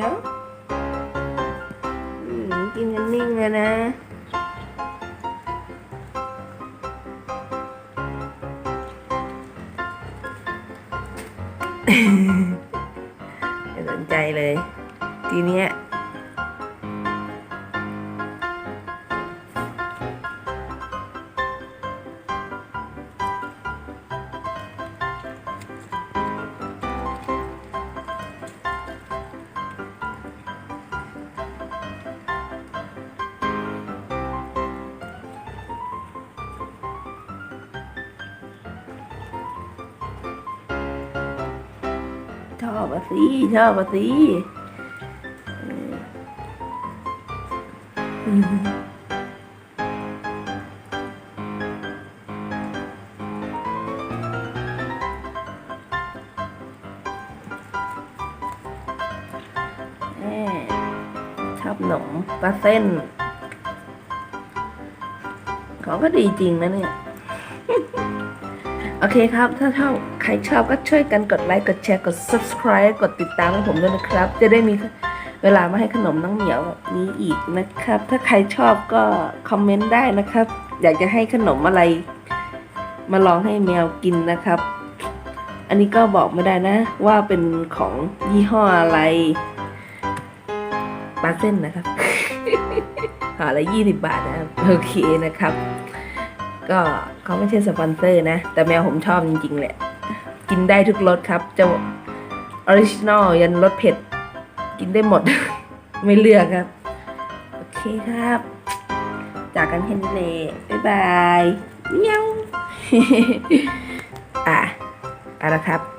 ยวอืมกินกันนิ่งเลยนะไม่สนใจเลย ทีเนี้ย อบอะสิชอบอะสิเอออืมแม่ชอบขนมปลาเส้นของก็ดีจริงนะเนี่ย โอเคครับ ถ้าชอบใครชอบก็ช่วยกันกดไลค์ กดแชร์ กด subscribe กดติดตามให้ผมด้วยนะครับ จะได้มีเวลามาให้ขนมน้องเหมียวแบบนี้อีกนะครับ ถ้าใครชอบก็คอมเมนต์ได้นะครับ อยากจะให้ขนมอะไร มาลองให้แมวกินนะครับ อันนี้ก็บอกไม่ได้นะ ว่าเป็นของยี่ห้ออะไรปลาเส้นนะครับห่อละยี่สิบบาทนะโอเคนะครับ ก็เขาไม่ใช่สปอนเซอร์นะ แต่แมวผมชอบจริงๆแหละ กินได้ทุกรสครับจะออริจินอลยันรสเผ็ด กินได้หมด ไม่เลือกครับ โอเคครับ จากกันแค่นี้เลยบ๊ายบายเมียวอะเอาละครับ